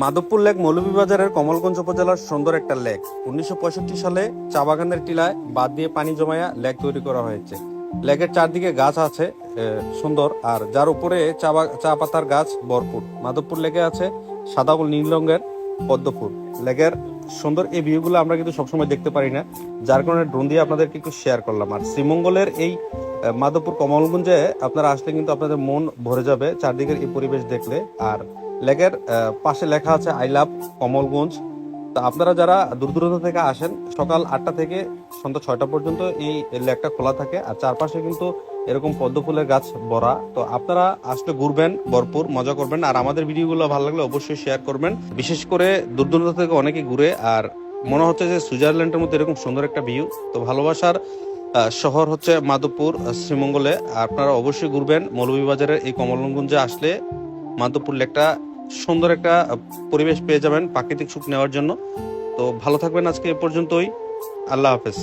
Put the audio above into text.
Madhabpur lake মৌলভীবাজারের কমলগঞ্জ উপজেলার সুন্দর একটা লেক। উনিশশো পঁয়ষট্টি সালে চা বাগানের টিলায় বাদ দিয়ে পানি জমায়া লেক তৈরি করা হয়েছে। লেকের চারদিকে গাছ আছে সুন্দর, আর যার উপরে চা চা পাতার গাছ ভরপুর। মাধবপুর লেকে আছে সাদা ও নীল রঙের পদ্ম ফুল লেকের সুন্দর এই ভিউগুলো আমরা কিন্তু সবসময় দেখতে পারি না। যার কারণে ড্রোন দিয়ে আপনাদেরকে একটু শেয়ার করলাম। আর শ্রীমঙ্গলের এই মাধবপুর কমলগঞ্জে আপনারা আসলে কিন্তু আপনাদের মন ভরে যাবে চারদিকের এই পরিবেশ দেখলে। আর লেকের পাশে লেখা আছে, আই লাভ কমলগঞ্জ। তো আপনারা যারা দূর দূরান্ত থেকে আসেন, সকাল আটটা থেকে সন্ধ্যা ছয়টা পর্যন্ত এই লেকটা খোলা থাকে। আর চারপাশে কিন্তু এরকম পদ্ম ফুলের গাছ ভরা। তো আপনারা আসলে ঘুরবেন, ভরপুর, মজা করবেন। আর আমাদের ভিডিওগুলো ভালো লাগলে অবশ্যই শেয়ার করবেন। বিশেষ করে দূর দূরান্ত থেকে অনেকে ঘুরে, আর মনে হচ্ছে যে সুইজারল্যান্ডের মধ্যে এরকম সুন্দর একটা ভিউ তো ভালোবাসার শহর হচ্ছে মাধবপুর শ্রীমঙ্গলে। আপনারা অবশ্যই ঘুরবেন। মৌলভীবাজারের এই কমলগঞ্জে আসলে মাধবপুর লেকটা সুন্দর একটা পরিবেশ পেয়ে যাবেন প্রাকৃতিক সুখ নেওয়ার জন্য। তো ভালো থাকবেন আজকে এ পর্যন্তই। আল্লাহ হাফেজ।